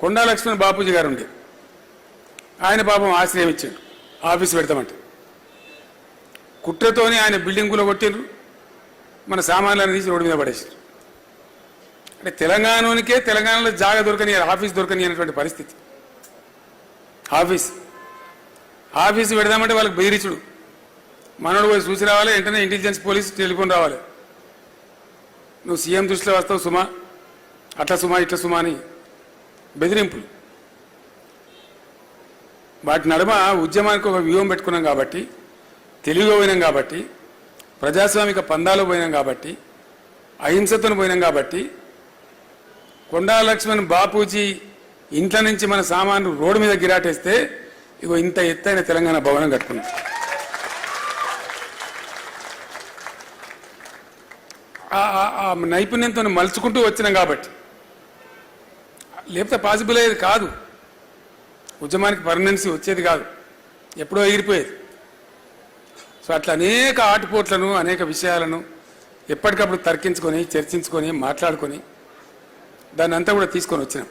కొండా లక్ష్మణ్ బాపూజీ గారు ఉండే ఆయన పాపం ఆశ్రయం ఇచ్చాడు ఆఫీస్ పెడతామంటే. కుట్రతోనే ఆయన బిల్డింగులో కొట్టిండ్రు మన సామాన్లను తీసి రోడ్డు మీద పడేసారు అంటే తెలంగాణకే తెలంగాణలో జాగా దొరకని ఆఫీస్ దొరకని అనేటువంటి పరిస్థితి. ఆఫీస్. ఆఫీస్ పెడదామంటే వాళ్ళకి బెదిరించుడు. మనోడు పోయి చూసి రావాలి వెంటనే ఇంటెలిజెన్స్ పోలీస్ టెలిఫోన్ రావాలి. నువ్వు సీఎం దృష్టిలో వస్తావు సుమా. అట్లా సుమా ఇట్లా సుమా అని బెదిరింపులు. వాటి నడుమ ఉద్యమానికి ఒక వ్యూహం పెట్టుకున్నాం కాబట్టి తెలివిగా పోయినాం కాబట్టి ప్రజాస్వామిక పందాలు పోయినాం కాబట్టి అహింసతను పోయినాం కాబట్టి కొండా లక్ష్మణ్ బాపూజీ ఇంట్లో నుంచి మన సామాన్లు రోడ్డు మీద గిరాటేస్తే ఇగో ఇంత ఎత్తైన తెలంగాణ భవనం కట్టుకున్నాం. ఆ నైపుణ్యంతో మలుచుకుంటూ వచ్చినాం కాబట్టి లేకపోతే పాసిబుల్ అయ్యేది కాదు. ఉద్యమానికి పర్మనెన్సీ వచ్చేది కాదు. ఎప్పుడో ఎగిరిపోయేది. సో అట్లా అనేక ఆటుపోట్లను అనేక విషయాలను ఎప్పటికప్పుడు తర్కించుకొని చర్చించుకొని మాట్లాడుకొని దాన్ని అంతా కూడా తీసుకొని వచ్చినాం.